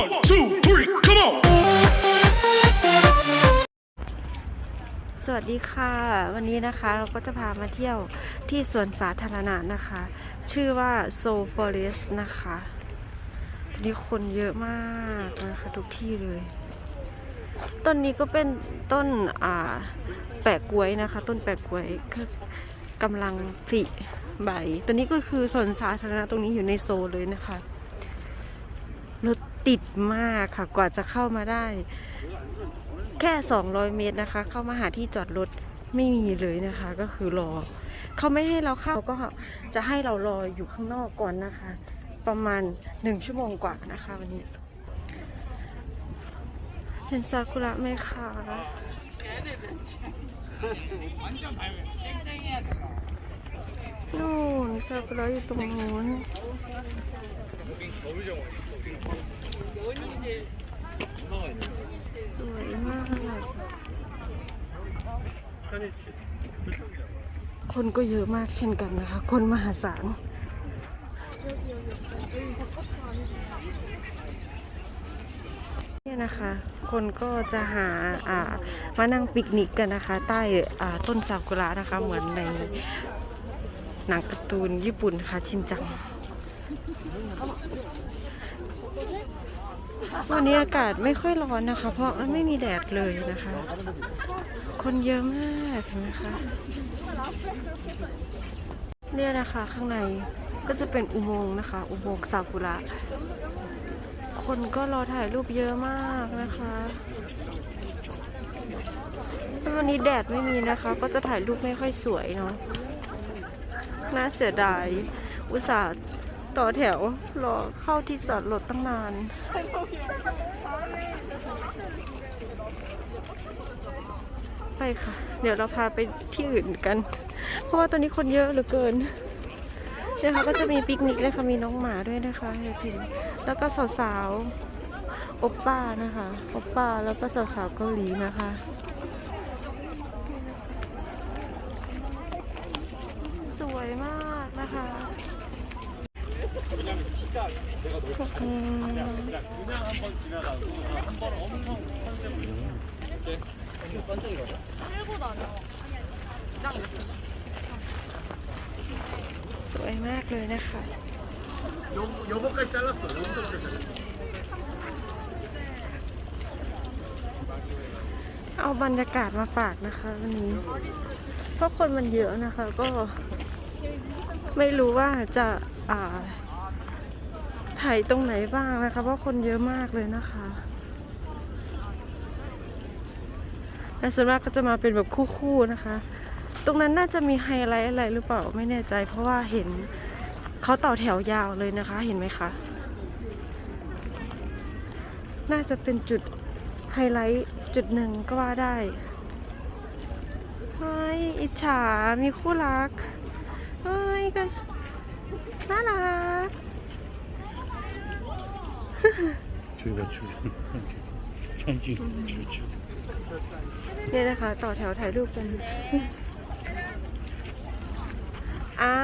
One, two, three, come on. สวัสดีค่ะ วันนี้นะคะเราก็จะพามาเที่ยวที่สวนสาธารณะนะคะ ชื่อว่า Soul Forest นะคะทีนี้คนเยอะมากนะคะทุกที่เลย ต้นนี้ก็เป็นต้นอ่าแปะกล้วยนะคะ ต้นแปะกล้วยก็กำลังผลิใบตัวนี้ก็คือสวนสาธารณะตรงนี้อยู่ในโซลเลยนะคะ ติดมากค่ะกว่าจะเข้ามาได้ แค่ 200 เมตรนะคะ เข้ามาหาที่จอดรถไม่มีเลยนะคะ ก็คือรอเขาไม่ให้เราเข้าก็จะให้เรารออยู่ข้างนอกก่อนนะคะ ประมาณ 1 ชั่วโมงกว่านะคะวันนี้เห็นซากุระไหมคะ นู่นซากุระอยู่ตรงนู้นสวยมากคนก็เยอะมากเช่นกันนะคะ คนมหาศาลเนี่ยนะคะ คนก็จะหาอ่ามานั่งปิกนิกกันนะคะ ใต้อ่าต้นซากุระนะคะ เหมือนใน หนังการ์ตูนญี่ปุ่นค่ะชินจัง วันนี้อากาศไม่ค่อยร้อนนะคะ เพราะไม่มีแดดเลยนะคะ คนเยอะมากเห็นไหมคะเนี่ยนะคะข้างในก็จะเป็นอุโมงค์นะคะ อุโมงค์ซากุระคนก็รอถ่ายรูปเยอะมากนะคะวันนี้แดดไม่มีนะคะ ก็จะถ่ายรูปไม่ค่อยสวยเนาะ น่าเสียดาย อุตส่าห์ต่อแถวรอเข้าที่จอดรถตั้งนาน ไปค่ะ เดี๋ยวเราพาไปที่อื่นกัน เพราะว่าตอนนี้คนเยอะเหลือเกินเนี่ยค่ะก็จะมีปิกนิกเลยค่ะมีน้องหมาด้วยนะคะเฮียพินแล้วก็สาวๆโอปป้านะคะโอปป้าแล้วก็สาวๆเกาหลีนะคะ ส วยมากนะคะอืมสวยมากเลยนะคะ 요, 요거까지 잘랐어. 요거까지 잘랐어. เอาบรรยากาศมาฝากนะคะวันนี้ เพราะคนมันเยอะนะคะ ก็ ไม่รู้ว่าจะอ่าถ่ายตรงไหนบ้างนะคะ เพราะคนเยอะมากเลยนะคะและส่วนมากก็จะมาเป็นแบบคู่ๆนะคะ ตรงนั้นน่าจะมีไฮไลท์อะไรหรือเปล่าไม่แน่ใจ เพราะว่าเห็นเขาต่อแถวยาวเลยนะคะ เห็นไหมคะ น่าจะเป็นจุดไฮไลท์จุดหนึ่งก็ว่าได้เฮ้ยอิจฉา มีคู่รัก กัน น่ารักช่วยกันช่วยช่วยช่วยช่วยเนี่ยนะคะ ต่อแถวถ่ายรูปกัน อ่า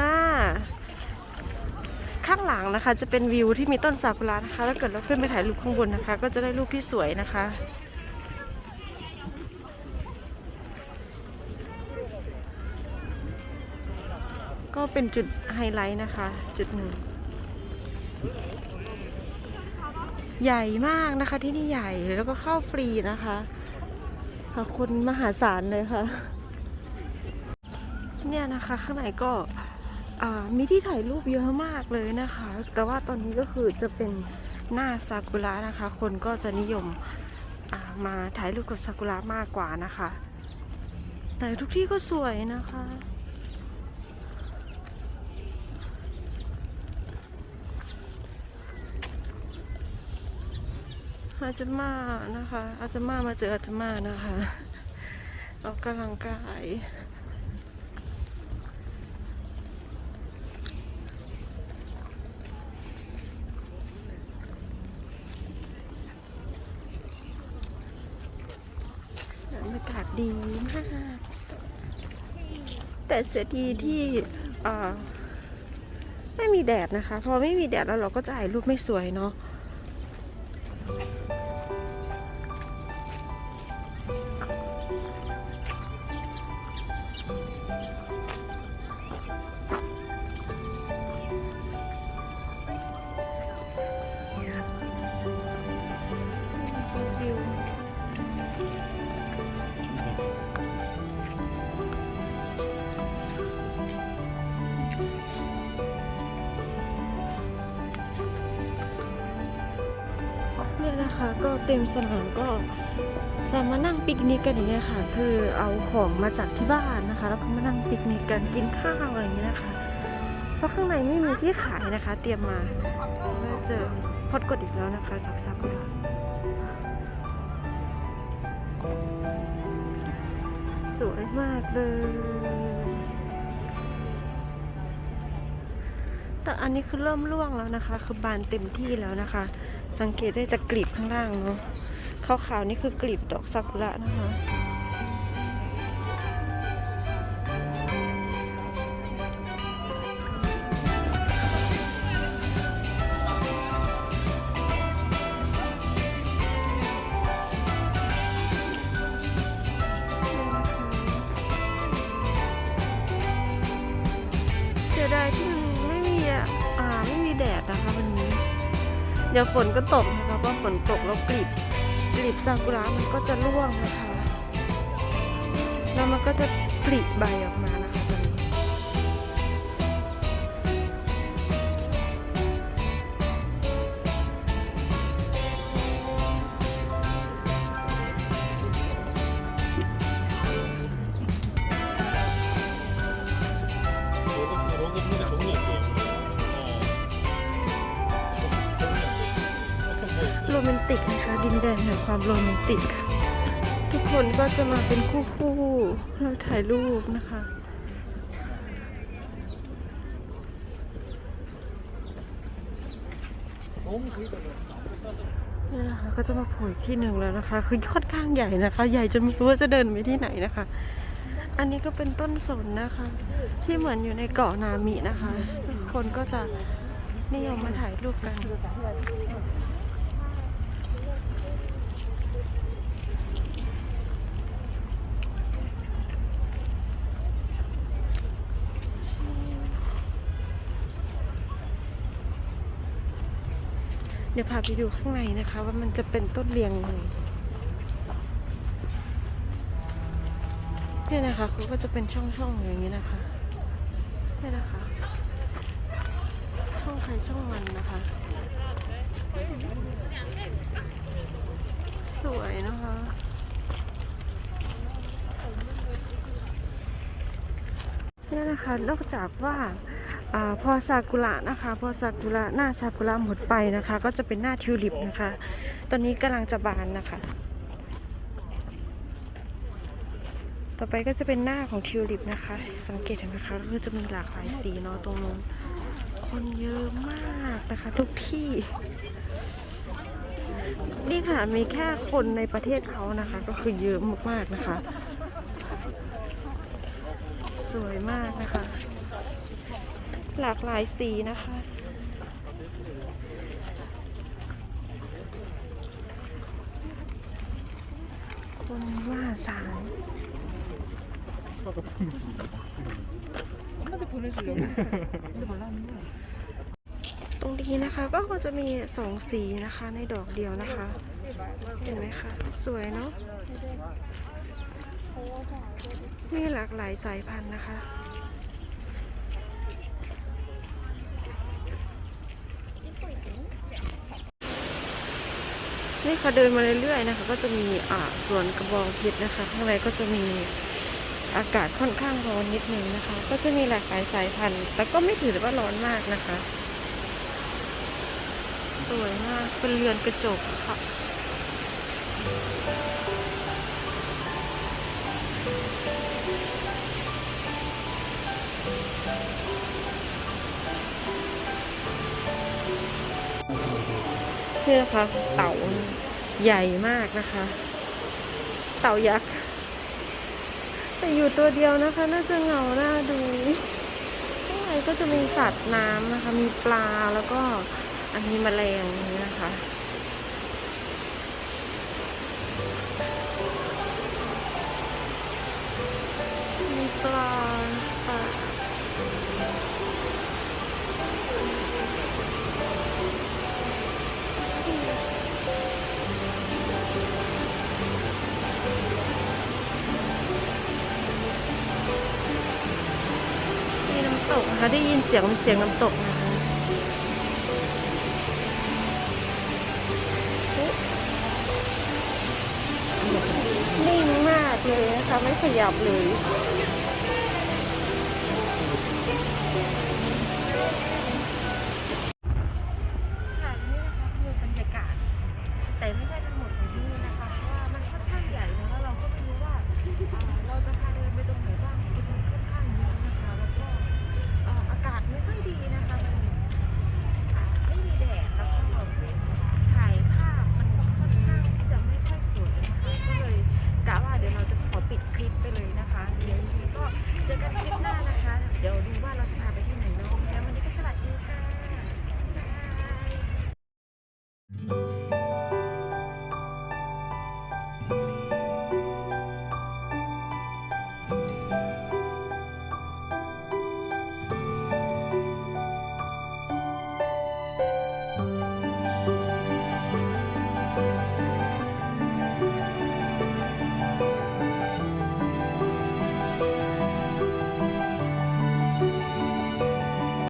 ข้างหลังนะคะ จะเป็นวิวที่มีต้นซากุระนะคะ แล้วเกิดเราขึ้นไปถ่ายรูปข้างบนนะคะ ก็จะได้รูปที่สวยนะคะ เป็นจุดไฮไลท์นะคะ จุดหนึ่ง ใหญ่มากนะคะที่นี่ใหญ่แล้วก็เข้าฟรีนะคะค่ะคนมหาศาลเลยค่ะ เนี่ยนะคะข้างในก็มีที่ถ่ายรูปเยอะมากเลยนะคะ แต่ว่าตอนนี้ก็คือจะเป็นหน้าซากุระนะคะ คนก็จะนิยมมาถ่ายรูปกับซากุระมากกว่านะคะ แต่ทุกที่ก็สวยนะคะ อาจะมานะคะ อาจะมามาเจออาจะมานะคะออกกำลังกายบรรยากาศดีมาก แต่เสียทีที่ไม่มีแดดนะคะ พอไม่มีแดดแล้วเราก็จะถ่ายรูปไม่สวยเนาะ นะคะ ก็เต็มสนามก็จะมานั่งปิกนิกกันอย่างเงี้ยค่ะ คือเอาของมาจากที่บ้านนะคะ แล้วก็มานั่งปิกนิกกันกินข้าวอะไรอย่างเงี้ยนะคะ เพราะข้างในไม่มีที่ขายนะคะ เตรียมมาเจอพอดกดอีกแล้วนะคะจากซากุระสวยมากเลย แต่อันนี้คือเริ่มร่วงแล้วนะคะ คือบานเต็มที่แล้วนะคะ สังเกตได้จากกลีบข้างล่างเนาะขาวๆนี่คือกลีบดอกซากุระนะคะ ดี๋ยวฝนก็ตกนะคะเพราะฝนตกแล้วกลีบกลีบซากุระมันก็จะร่วงนะคะ แล้วมันก็จะผลิใบออกมานะ โรแมนติกนะคะดินแดนแห่งความโรแมนติก ทุกคนก็จะมาเป็นคู่คู่ๆแล้วถ่ายรูปนะคะนี่นะคะก็จะมาโผล่ที่หนึ่งแล้วนะคะ คือค่อนข้างใหญ่นะคะ ใหญ่จนไม่รู้ว่าจะเดินไปที่ไหนนะคะ อันนี้ก็เป็นต้นสนนะคะ ที่เหมือนอยู่ในเกาะนามินะคะ คนก็จะนิยมมาถ่ายรูปกัน ดี๋ยวพาไปดูข้างในนะคะ ว่ามันจะเป็นต้นเรียงยังไงเนี่ยนะคะเขาก็จะเป็นช่องๆอย่างนี้นะคะเนี่ยนะคะ ช่องใครช่องมันนะคะ สวยนะคะเนี่ยนะคะนอกจากว่า พอซากุระนะคะ พอซากุระหน้าซากุระหมดไปนะคะ ก็จะเป็นหน้าทิวลิปนะคะ ตอนนี้กำลังจะบานนะคะ ต่อไปก็จะเป็นหน้าของทิวลิปนะคะ สังเกตเห็นไหมคะก็จะมีหลากหลายสีเนาะตรงนู้นคนเยอะมากนะคะ ทุกที่นี่ค่ะมีแค่คนในประเทศเขานะคะ ก็คือเยอะมากๆนะคะ สวยมากนะคะ หลากหลายสีนะคะ คนว่าสาวตรงนี้นะคะก็จะมีสองสีนะคะในดอกเดียวนะคะ เห็นไหมคะสวยเนาะมีหลากหลายสายพันธุ์นะคะ นี่ค่ะเดินมาเรื่อยๆนะคะ ก็จะมีอ่าสวนกระบองเพชรนะคะข้างในก็จะมีอากาศค่อนข้างร้อนนิดนึงนะคะ ก็จะมีหลากหลายสายพันธุ์แต่ก็ไม่ถือว่าร้อนมากนะคะสวยมากเป็นเรือนกระจกค่ะ นี่นะคะเต่าใหญ่มากนะคะ เต่ายักษ์แต่อยู่ตัวเดียวนะคะ น่าจะเหงาหน้าดูข้างในก็จะมีสัตว์น้ำนะคะ มีปลาแล้วก็อันนี้แมลงอย่างนี้นะคะมีปลา ได้ยินเสียงเสียงน้ำตกนะคะนิ่งมากเลยนะคะไม่ขยับเลย